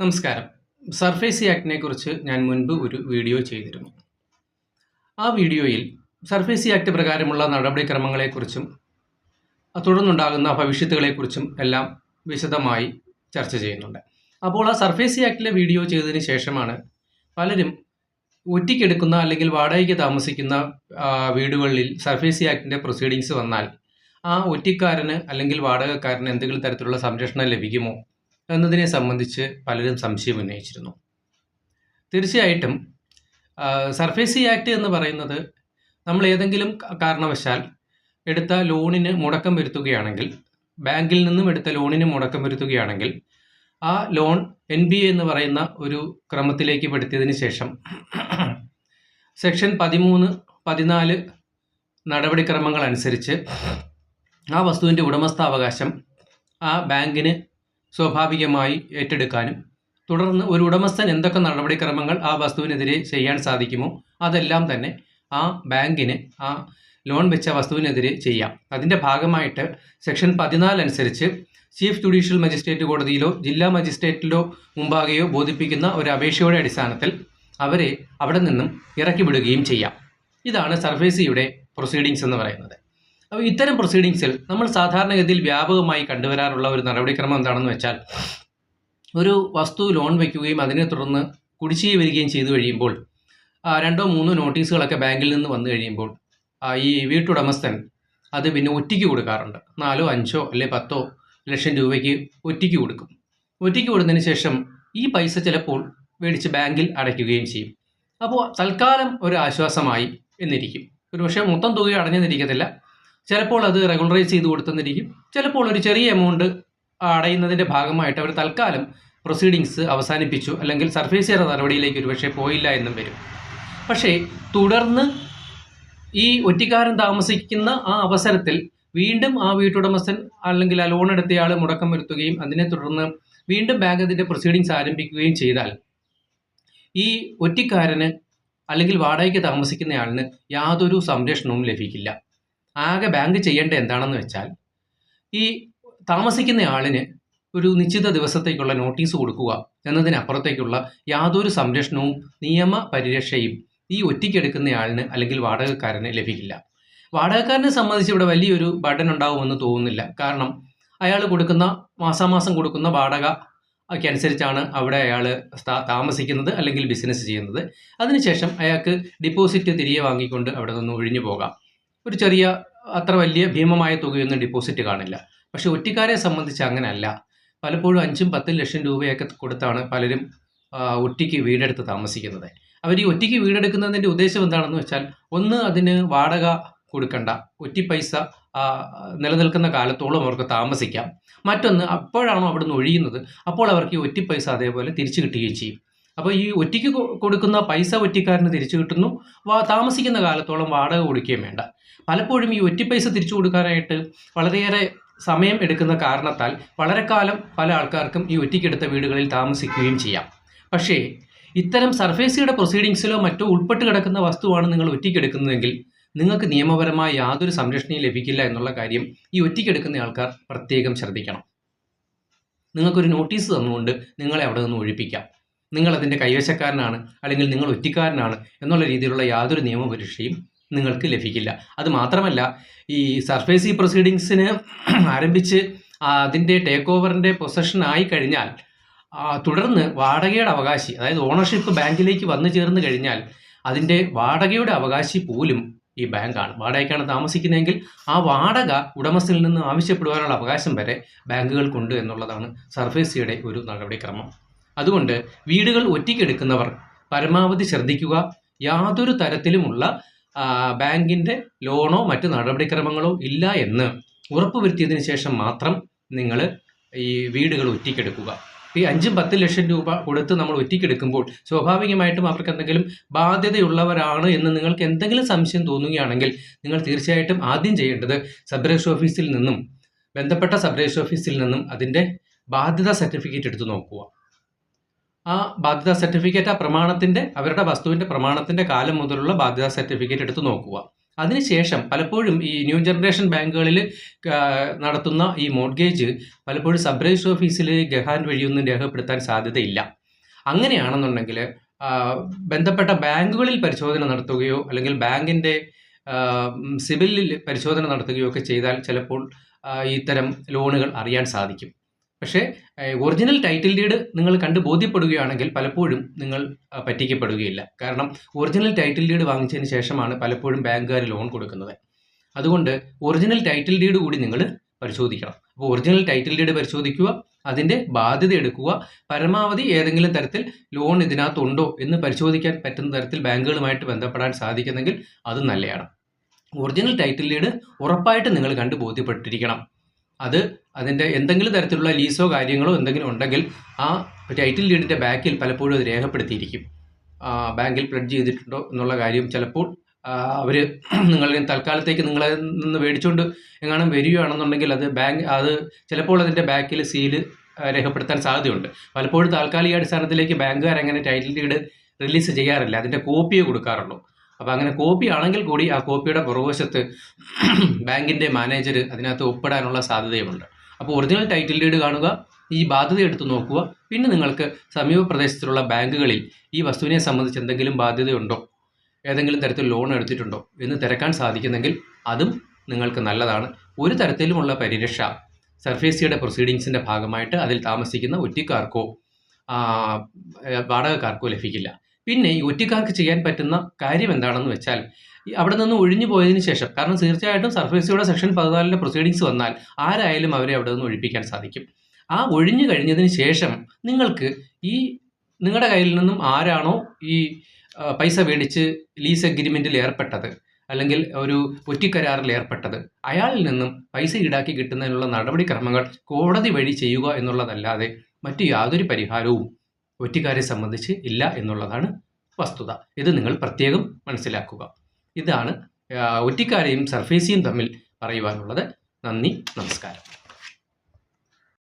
നമസ്കാരം. സർഫേസ് ആക്ടിനെ കുറിച്ച് ഞാൻ മുൻപ് ഒരു വീഡിയോ ചെയ്തിരുന്നു. ആ വീഡിയോയിൽ സർഫേസ് ആക്ട് പ്രകാരമുള്ള നടപടിക്രമങ്ങളെക്കുറിച്ചും തുടർന്നുണ്ടാകുന്ന ഭവിഷ്യത്തുകളെക്കുറിച്ചും എല്ലാം വിശദമായി ചർച്ച ചെയ്യുന്നുണ്ട്. അപ്പോൾ ആ സർഫേസ് ആക്ടിലെ വീഡിയോ ചെയ്തതിന് ശേഷമാണ് പലരും ഒറ്റയ്ക്കെടുക്കുന്ന അല്ലെങ്കിൽ വാടകയ്ക്ക് താമസിക്കുന്ന വീടുകളിൽ സർഫേസ് ആക്ടിന്റെ പ്രൊസീഡിങ്സ് വന്നാൽ ആ ഒറ്റക്കാരന് അല്ലെങ്കിൽ വാടകക്കാരന് എന്തെങ്കിലും തരത്തിലുള്ള സംരക്ഷണം ലഭിക്കുമോ? എന്നതിനെ സംബന്ധിച്ച് പലരും സംശയം ഉന്നയിച്ചിരുന്നു. തീർച്ചയായിട്ടും സർഫേസി ആക്ട് എന്ന് പറയുന്നത് നമ്മൾ ഏതെങ്കിലും കാരണവശാൽ എടുത്ത ലോണിന് മുടക്കം വരുത്തുകയാണെങ്കിൽ ബാങ്കിൽ നിന്നും എടുത്ത ലോണിന് മുടക്കം വരുത്തുകയാണെങ്കിൽ ആ ലോൺ എൻ ബി എന്ന് പറയുന്ന ഒരു ക്രമത്തിലേക്ക് പെടുത്തിയതിന് ശേഷം സെക്ഷൻ പതിമൂന്ന് പതിനാല് നടപടിക്രമങ്ങൾ അനുസരിച്ച് ആ വസ്തുവിന്റെ ഉടമസ്ഥാവകാശം ആ ബാങ്കിന് സ്വാഭാവികമായി ഏറ്റെടുക്കാനും തുടർന്ന് ഒരു ഉടമസ്ഥൻ എന്തൊക്കെ നടപടിക്രമങ്ങൾ ആ വസ്തുവിനെതിരെ ചെയ്യാൻ സാധിക്കുമോ അതെല്ലാം തന്നെ ആ ബാങ്കിന് ആ ലോൺ വെച്ച വസ്തുവിനെതിരെ ചെയ്യാം. അതിന്റെ ഭാഗമായിട്ട് സെക്ഷൻ പതിനാല് അനുസരിച്ച് ചീഫ് ജുഡീഷ്യൽ മജിസ്ട്രേറ്റ് കോടതിയിലോ ജില്ലാ മജിസ്ട്രേറ്റിലോ മുമ്പാകെയോ ബോധിപ്പിക്കുന്ന ഒരു അപേക്ഷയുടെ അടിസ്ഥാനത്തിൽ അവരെ അവിടെ നിന്നും ഇറക്കി വിടുകയും ചെയ്യാം. ഇതാണ് സർഫേസിയുടെ പ്രൊസീഡിങ്സ് എന്ന് പറയുന്നത്. അപ്പോൾ ഇത്തരം പ്രൊസീഡിങ്സിൽ നമ്മൾ സാധാരണഗതിയിൽ വ്യാപകമായി കണ്ടുവരാറുള്ള ഒരു നടപടിക്രമം എന്താണെന്ന് വെച്ചാൽ ഒരു വസ്തു ലോൺ വയ്ക്കുകയും അതിനെ തുടർന്ന് കുടിശ്ശിക വരികയും ചെയ്തു കഴിയുമ്പോൾ രണ്ടോ മൂന്നോ നോട്ടീസുകളൊക്കെ ബാങ്കിൽ നിന്ന് വന്നു കഴിയുമ്പോൾ ഈ വീട്ടുടമസ്ഥൻ അത് പിന്നെ ഒറ്റയ്ക്ക് കൊടുക്കാറുണ്ട്. നാലോ അഞ്ചോ അല്ലെ പത്തോ ലക്ഷം രൂപയ്ക്ക് ഒറ്റയ്ക്ക് കൊടുക്കും. ഒറ്റയ്ക്ക് കൊടുത്തതിന് ശേഷം ഈ പൈസ ചിലപ്പോൾ മേടിച്ച് ബാങ്കിൽ അടയ്ക്കുകയും ചെയ്യും. അപ്പോൾ തൽക്കാലം ഒരു ആശ്വാസമായി എന്നിരിക്കും. ഒരു പക്ഷേ മൊത്തം തുക അടഞ്ഞെന്നിരിക്കത്തില്ല. ചിലപ്പോൾ അത് റെഗുലറൈസ് ചെയ്ത് കൊടുത്തെന്നിരിക്കും. ചിലപ്പോൾ ഒരു ചെറിയ എമൗണ്ട് അടയുന്നതിന്റെ ഭാഗമായിട്ട് അവർ തൽക്കാലം പ്രൊസീഡിങ്സ് അവസാനിപ്പിച്ചു. അല്ലെങ്കിൽ സർഫേസ് ചെയ്ത നടപടിയിലേക്ക് ഒരുപക്ഷെ പോയില്ല എന്നും വരും. പക്ഷേ തുടർന്ന് ഈ ഒറ്റിക്കാരൻ താമസിക്കുന്ന ആ അവസരത്തിൽ വീണ്ടും ആ വീട്ടുടമസ്ഥൻ അല്ലെങ്കിൽ ആ ലോൺ എടുത്തയാൾ മുടക്കം വരുത്തുകയും അതിനെ തുടർന്ന് വീണ്ടും ബാങ്ക് അതിന്റെ പ്രൊസീഡിങ്സ് ആരംഭിക്കുകയും ചെയ്താൽ ഈ ഒറ്റിക്കാരന് അല്ലെങ്കിൽ വാടകയ്ക്ക് താമസിക്കുന്നയാളിന് യാതൊരു സംരക്ഷണവും ലഭിക്കില്ല. ആകെ ബാങ്ക് ചെയ്യേണ്ട എന്താണെന്ന് വെച്ചാൽ ഈ താമസിക്കുന്ന ആളിന് ഒരു നിശ്ചിത ദിവസത്തേക്കുള്ള നോട്ടീസ് കൊടുക്കുക എന്നതിനപ്പുറത്തേക്കുള്ള യാതൊരു സംരക്ഷണവും നിയമ പരിരക്ഷയും ഈ ഒറ്റയ്ക്കെടുക്കുന്നയാളിന് അല്ലെങ്കിൽ വാടകക്കാരന് ലഭിക്കില്ല. വാടകക്കാരനെ സംബന്ധിച്ച് ഇവിടെ വലിയൊരു ബഡൻ ഉണ്ടാവുമെന്ന് തോന്നുന്നില്ല. കാരണം അയാൾ കൊടുക്കുന്ന മാസാമാസം കൊടുക്കുന്ന വാടക അനുസരിച്ചാണ് അവിടെ അയാൾ താമസിക്കുന്നത് അല്ലെങ്കിൽ ബിസിനസ് ചെയ്യുന്നത്. അതിനുശേഷം അയാൾക്ക് ഡിപ്പോസിറ്റ് തിരികെ വാങ്ങിക്കൊണ്ട് അവിടെ നിന്ന് ഒഴിഞ്ഞു പോകാം. ഒരു ചെറിയ അത്ര വലിയ ഭീമമായ തുകയൊന്നും ഡിപ്പോസിറ്റ് കാണില്ല. പക്ഷെ ഒറ്റിക്കാരെ സംബന്ധിച്ച് അങ്ങനെയല്ല പലപ്പോഴും അഞ്ചും പത്തും ലക്ഷം രൂപയൊക്കെ കൊടുത്താണ് പലരും ഒറ്റയ്ക്ക് വീടെടുത്ത് താമസിക്കുന്നത്. അവർ ഈ ഒറ്റയ്ക്ക് വീടെടുക്കുന്നതിന്റെ ഉദ്ദേശം എന്താണെന്ന് വെച്ചാൽ ഒന്ന് അതിന് വാടക കൊടുക്കണ്ട. ഒറ്റി പൈസ നിലനിൽക്കുന്ന കാലത്തോളം അവർക്ക് താമസിക്കാം. മറ്റൊന്ന് അപ്പോഴാണോ അവിടുന്ന് ഒഴിയുന്നത്? അപ്പോൾ അവർക്ക് ഈ ഒറ്റി പൈസ അതേപോലെ തിരിച്ചു കിട്ടുകയും ചെയ്യും. അപ്പോൾ ഈ ഒറ്റയ്ക്ക് കൊടുക്കുന്ന പൈസ ഒറ്റിക്കാരന് തിരിച്ചു കിട്ടുന്നു. താമസിക്കുന്ന കാലത്തോളം വാടക കൊടുക്കുകയും വേണ്ട. പലപ്പോഴും ഈ ഒറ്റ പൈസ തിരിച്ചു കൊടുക്കാനായിട്ട് വളരെയേറെ സമയം എടുക്കുന്ന കാരണത്താൽ വളരെ കാലം പല ആൾക്കാർക്കും ഈ ഒറ്റയ്ക്കെടുത്ത വീടുകളിൽ താമസിക്കുകയും ചെയ്യാം. പക്ഷേ ഇത്തരം സർഫേസിയുടെ പ്രൊസീഡിങ്സിലോ മറ്റോ ഉൾപ്പെട്ട് കിടക്കുന്ന വസ്തുവാണ് നിങ്ങൾ ഒറ്റയ്ക്കെടുക്കുന്നതെങ്കിൽ നിങ്ങൾക്ക് നിയമപരമായ യാതൊരു സംരക്ഷണയും ലഭിക്കില്ല എന്നുള്ള കാര്യം ഈ ഒറ്റയ്ക്കെടുക്കുന്ന ആൾക്കാർ പ്രത്യേകം ശ്രദ്ധിക്കണം. നിങ്ങൾക്കൊരു നോട്ടീസ് തന്നുകൊണ്ട് നിങ്ങളെ അവിടെ നിന്ന് ഒഴിപ്പിക്കാം. നിങ്ങൾ അതിന്റെ കൈവശക്കാരനാണ് അല്ലെങ്കിൽ നിങ്ങൾ ഒറ്റക്കാരനാണ് എന്നുള്ള രീതിയിലുള്ള യാതൊരു നിയമപരീക്ഷയും നിങ്ങൾക്ക് ലഭിക്കില്ല. അത് മാത്രമല്ല ഈ സർഫേസി പ്രൊസീഡിങ്സിന് ആരംഭിച്ച് അതിന്റെ ടേക്ക് ഓവറിന്റെ പൊസഷൻ ആയി കഴിഞ്ഞാൽ തുടർന്ന് വാടകയുടെ അവകാശി അതായത് ഓണർഷിപ്പ് ബാങ്കിലേക്ക് വന്നു ചേർന്ന് കഴിഞ്ഞാൽ അതിന്റെ വാടകയുടെ അവകാശി പോലും ഈ ബാങ്കാണ്. വാടകയ്ക്കാണ് താമസിക്കുന്നതെങ്കിൽ ആ വാടക ഉടമസ്ഥനിൽ നിന്ന് ആവശ്യപ്പെടുവാനുള്ള അവകാശം വരെ ബാങ്കുകൾക്കുണ്ട് എന്നുള്ളതാണ് സർഫേസിയുടെ ഒരു നടപടിക്രമം. അതുകൊണ്ട് വീടുകൾ ഒറ്റയ്ക്കെടുക്കുന്നവർ പരമാവധി ശ്രദ്ധിക്കുക. യാതൊരു തരത്തിലുമുള്ള ബാങ്കിന്റെ ലോണോ മറ്റു നടപടിക്രമങ്ങളോ ഇല്ല എന്ന് ഉറപ്പുവരുത്തിയതിന് ശേഷം മാത്രം നിങ്ങൾ ഈ വീടുകൾ ഒറ്റയ്ക്കെടുക്കുക. ഈ അഞ്ചും പത്ത് ലക്ഷം രൂപ കൊടുത്ത് നമ്മൾ ഒറ്റയ്ക്കെടുക്കുമ്പോൾ സ്വാഭാവികമായിട്ടും അവർക്ക് എന്തെങ്കിലും ബാധ്യതയുള്ളവരാണ് എന്ന് നിങ്ങൾക്ക് എന്തെങ്കിലും സംശയം തോന്നുകയാണെങ്കിൽ നിങ്ങൾ തീർച്ചയായിട്ടും ആദ്യം ചെയ്യേണ്ടത് സബ് രജിസ്റ്റർ ഓഫീസിൽ നിന്നും ബന്ധപ്പെട്ട സബ് രജിസ്റ്റർ ഓഫീസിൽ നിന്നും അതിന്റെ ബാധ്യതാ സർട്ടിഫിക്കറ്റ് എടുത്ത് നോക്കുക. ആ ബാധ്യത സർട്ടിഫിക്കറ്റ് ആ പ്രമാണത്തിന്റെ അവരുടെ വസ്തുവിന്റെ പ്രമാണത്തിന്റെ കാലം മുതലുള്ള ബാധ്യതാ സർട്ടിഫിക്കറ്റ് എടുത്ത് നോക്കുക. അതിനുശേഷം പലപ്പോഴും ഈ ന്യൂ ജനറേഷൻ ബാങ്കുകളിൽ നടത്തുന്ന ഈ മോഡ്ഗേജ് പലപ്പോഴും സബ് രജിസ്റ്റർ ഓഫീസിൽ ഗഹാൻ വഴിയൊന്നും രേഖപ്പെടുത്താൻ സാധ്യതയില്ല. അങ്ങനെയാണെന്നുണ്ടെങ്കിൽ ബന്ധപ്പെട്ട ബാങ്കുകളിൽ പരിശോധന നടത്തുകയോ അല്ലെങ്കിൽ ബാങ്കിന്റെ സിവിലിൽ പരിശോധന നടത്തുകയോ ഒക്കെ ചെയ്താൽ ചിലപ്പോൾ ഇത്തരം ലോണുകൾ അറിയാൻ സാധിക്കും. പക്ഷേ ഒറിജിനൽ ടൈറ്റിൽ ഡീഡ് നിങ്ങൾ കണ്ട് ബോധ്യപ്പെടുകയാണെങ്കിൽ പലപ്പോഴും നിങ്ങൾ പറ്റിക്കപ്പെടുകയില്ല. കാരണം ഒറിജിനൽ ടൈറ്റിൽ ഡീഡ് വാങ്ങിച്ചതിന് ശേഷമാണ് പലപ്പോഴും ബാങ്കുകാർ ലോൺ കൊടുക്കുന്നത്. അതുകൊണ്ട് ഒറിജിനൽ ടൈറ്റിൽ ഡീഡ് കൂടി നിങ്ങൾ പരിശോധിക്കണം. അപ്പോൾ ഒറിജിനൽ ടൈറ്റിൽ ഡീഡ് പരിശോധിക്കുക അതിന്റെ ബാധ്യത എടുക്കുക പരമാവധി ഏതെങ്കിലും തരത്തിൽ ലോൺ ഇതിനകത്തുണ്ടോ എന്ന് പരിശോധിക്കാൻ പറ്റുന്ന തരത്തിൽ ബാങ്കുകളുമായിട്ട് ബന്ധപ്പെടാൻ സാധിക്കുന്നെങ്കിൽ അത് നല്ലതാണ് ഒറിജിനൽ ടൈറ്റിൽ ഡീഡ് ഉറപ്പായിട്ട് നിങ്ങൾ കണ്ട് ബോധ്യപ്പെട്ടിരിക്കണം. അത് അതിന്റെ എന്തെങ്കിലും തരത്തിലുള്ള ലീസോ കാര്യങ്ങളോ എന്തെങ്കിലും ഉണ്ടെങ്കിൽ ആ ടൈറ്റിൽ ഡീഡിന്റെ ബാക്കിൽ പലപ്പോഴും അത് രേഖപ്പെടുത്തിയിരിക്കും. ബാങ്കിൽ പ്ലഡ്ജ് ചെയ്തിട്ടുണ്ടോ എന്നുള്ള കാര്യം ചിലപ്പോൾ അവർ നിങ്ങൾ തൽക്കാലത്തേക്ക് നിങ്ങളെ നിന്ന് മേടിച്ചുകൊണ്ട് എങ്ങാനും വരികയാണെന്നുണ്ടെങ്കിൽ അത് ബാങ്ക് അത് ചിലപ്പോൾ അതിന്റെ ബാക്കിൽ സീൽ രേഖപ്പെടുത്താൻ സാധ്യതയുണ്ട്. പലപ്പോഴും താൽക്കാലിക അടിസ്ഥാനത്തിലേക്ക് ബാങ്കുകാർ അങ്ങനെ ടൈറ്റിൽ ഡീഡ് റിലീസ് ചെയ്യാറില്ല. അതിന്റെ കോപ്പിയെ കൊടുക്കാറുള്ളൂ. അപ്പോൾ അങ്ങനെ കോപ്പി ആണെങ്കിൽ കൂടി ആ കോപ്പിയുടെ പുറകുവശത്ത് ബാങ്കിന്റെ മാനേജർ അതിനകത്ത് ഒപ്പിടാനുള്ള സാധ്യതയുമുണ്ട്. അപ്പോൾ ഒറിജിനൽ ടൈറ്റിൽ ഡീഡ് കാണുക ഈ ബാധ്യത എടുത്ത് നോക്കുക. പിന്നെ നിങ്ങൾക്ക് സമീപ പ്രദേശത്തുള്ള ബാങ്കുകളിൽ ഈ വസ്തുവിനെ സംബന്ധിച്ച് എന്തെങ്കിലും ബാധ്യതയുണ്ടോ? ഏതെങ്കിലും തരത്തിൽ ലോൺ എടുത്തിട്ടുണ്ടോ? എന്ന് തിരക്കാൻ സാധിക്കുന്നെങ്കിൽ അതും നിങ്ങൾക്ക് നല്ലതാണ്. ഒരു തരത്തിലുമുള്ള പരിരക്ഷ സർഫേസിയുടെ പ്രൊസീഡിങ്സിന്റെ ഭാഗമായിട്ട് അതിൽ താമസിക്കുന്ന ഒറ്റക്കാർക്കോ വാടകക്കാർക്കോ ലഭിക്കില്ല. പിന്നെ ഈ ഒറ്റക്കാർക്ക് ചെയ്യാൻ പറ്റുന്ന കാര്യം എന്താണെന്ന് വെച്ചാൽ അവിടെ നിന്ന് ഒഴിഞ്ഞു പോയതിന് ശേഷം കാരണം തീർച്ചയായിട്ടും സർഫേസിയുടെ സെക്ഷൻ പതിനാലിന്റെ പ്രൊസീഡിങ്സ് വന്നാൽ ആരായാലും അവരെ അവിടെ നിന്ന് ഒഴിപ്പിക്കാൻ സാധിക്കും. ആ ഒഴിഞ്ഞു കഴിഞ്ഞതിന് ശേഷം നിങ്ങൾക്ക് ഈ നിങ്ങളുടെ കയ്യിൽ നിന്നും ആരാണോ ഈ പൈസ മേടിച്ച് ലീസ് അഗ്രിമെന്റിൽ ഏർപ്പെട്ടത് അല്ലെങ്കിൽ ഒരു ഒറ്റിക്കരാറിൽ ഏർപ്പെട്ടത് അയാളിൽ നിന്നും പൈസ ഈടാക്കി കിട്ടുന്നതിനുള്ള നടപടിക്രമങ്ങൾ കോടതി വഴി ചെയ്യുക എന്നുള്ളതല്ലാതെ മറ്റു യാതൊരു പരിഹാരവും ഒറ്റിക്കാരെ സംബന്ധിച്ച് ഇല്ല എന്നുള്ളതാണ് വസ്തുത. ഇത് നിങ്ങൾ പ്രത്യേകം മനസ്സിലാക്കുക. ഇതാണ് ഒറ്റിക്കാരെയും സർഫേസിയും തമ്മിൽ പറയുവാനുള്ളത്. നന്ദി നമസ്കാരം.